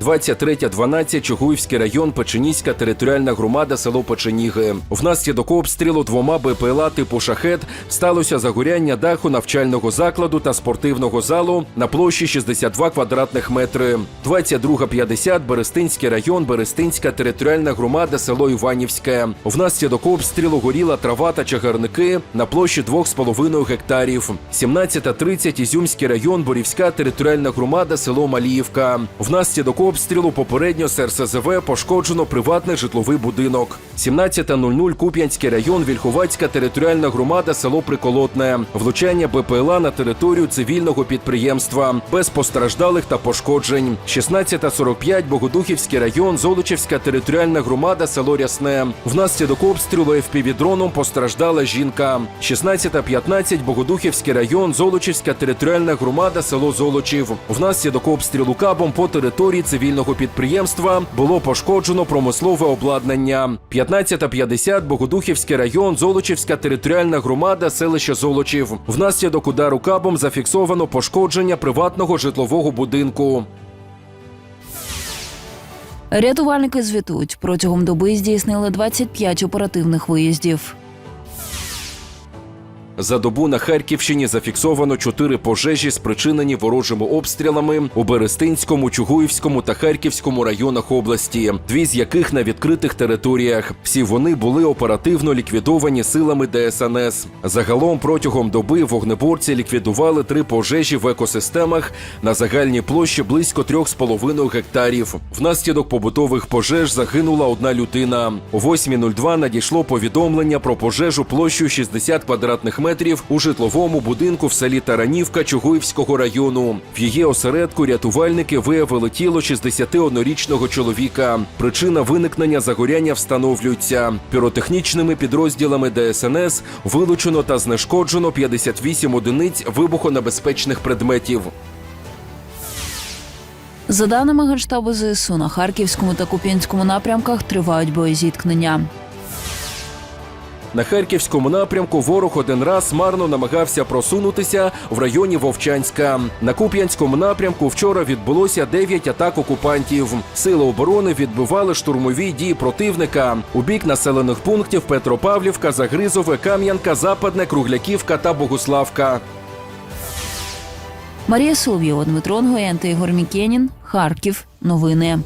23.12, Чугуївський район, Печеніська територіальна громада, село Печеніги. Внаслідок обстрілу двома БПЛА типу шахет сталося загоряння даху навчального закладу та спортивного залу на площі 62 квадратних метри. 22.50, Берестинський район, Берестинська територіальна громада, село Іванівське. Внаслідок обстрілу горіла трава та чагарники на площі 2,5 гектарів. 17.30, Ізюмський район, Борівська територіальна громада, село Маліївка. Внаслідок обстрілу попередньо з РСЗВ пошкоджено приватний житловий будинок. 17.00 Куп'янський район, Вільховацька територіальна громада, село Приколотне. Влучання БПЛА на територію цивільного підприємства без постраждалих та пошкоджень. 16.45 Богодухівський район, Золочівська територіальна громада, село Рясне. Внаслідок обстрілу FPV-дроном постраждала жінка. 16.15 Богодухівський район, Золочівська територіальна громада, село Золочів. Внаслідок обстрілу кабом по території цивільного підприємства було пошкоджено промислове обладнання. 15.50 Богодухівський район, Золочівська територіальна громада, селище Золочів. Внаслідок удару кабом зафіксовано пошкодження приватного житлового будинку. Рятувальники звітують, протягом доби здійснили 25 оперативних виїздів. За добу на Харківщині зафіксовано чотири пожежі, спричинені ворожими обстрілами у Берестинському, Чугуївському та Харківському районах області, дві з яких на відкритих територіях. Всі вони були оперативно ліквідовані силами ДСНС. Загалом протягом доби вогнеборці ліквідували три пожежі в екосистемах на загальній площі близько 3,5 гектарів. Внаслідок побутових пожеж загинула одна людина. О 8.02 надійшло повідомлення про пожежу площею 60 квадратних метрів у житловому будинку в селі Таранівка Чугуївського району. В її осередку рятувальники виявили тіло 61-річного чоловіка. Причина виникнення загоряння встановлюється. Піротехнічними підрозділами ДСНС вилучено та знешкоджено 58 одиниць вибухонебезпечних предметів. За даними Генштабу ЗСУ, на Харківському та Куп'янському напрямках тривають боєзіткнення. На харківському напрямку ворог один раз марно намагався просунутися в районі Вовчанська. На Куп'янському напрямку вчора відбулося 9 атак окупантів. Сили оборони відбивали штурмові дії противника у бік населених пунктів Петропавлівка, Загризове, Кам'янка, Западне, Кругляківка та Богуславка. Марія Соловйова, Дмитро Нгоєн та Ігор Мікенін. Харків. Новини.